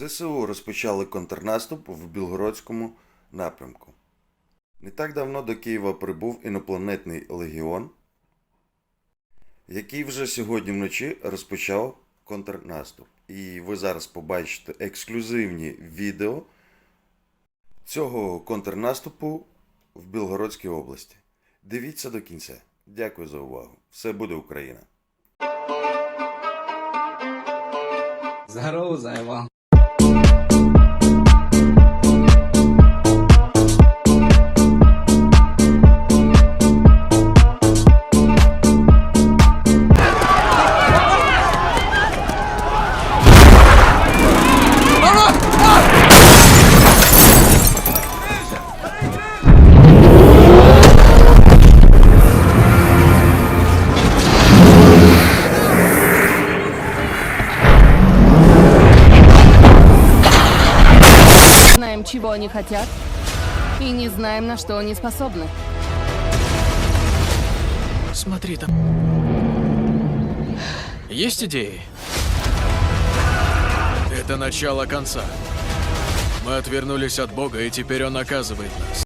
ЗСУ розпочали контрнаступ в Білгородському напрямку. Не так давно до Києва прибув інопланетний легіон, який вже сьогодні вночі розпочав контрнаступ. І ви зараз побачите ексклюзивні відео цього контрнаступу в Білгородській області. Дивіться до кінця. Дякую за увагу. Все буде Україна! Здорово, заебал. Thank you. Знаем, чего они хотят, и не знаем, на что они способны. Смотри там. Есть идеи? Это начало конца. Мы отвернулись от Бога, и теперь Он наказывает нас.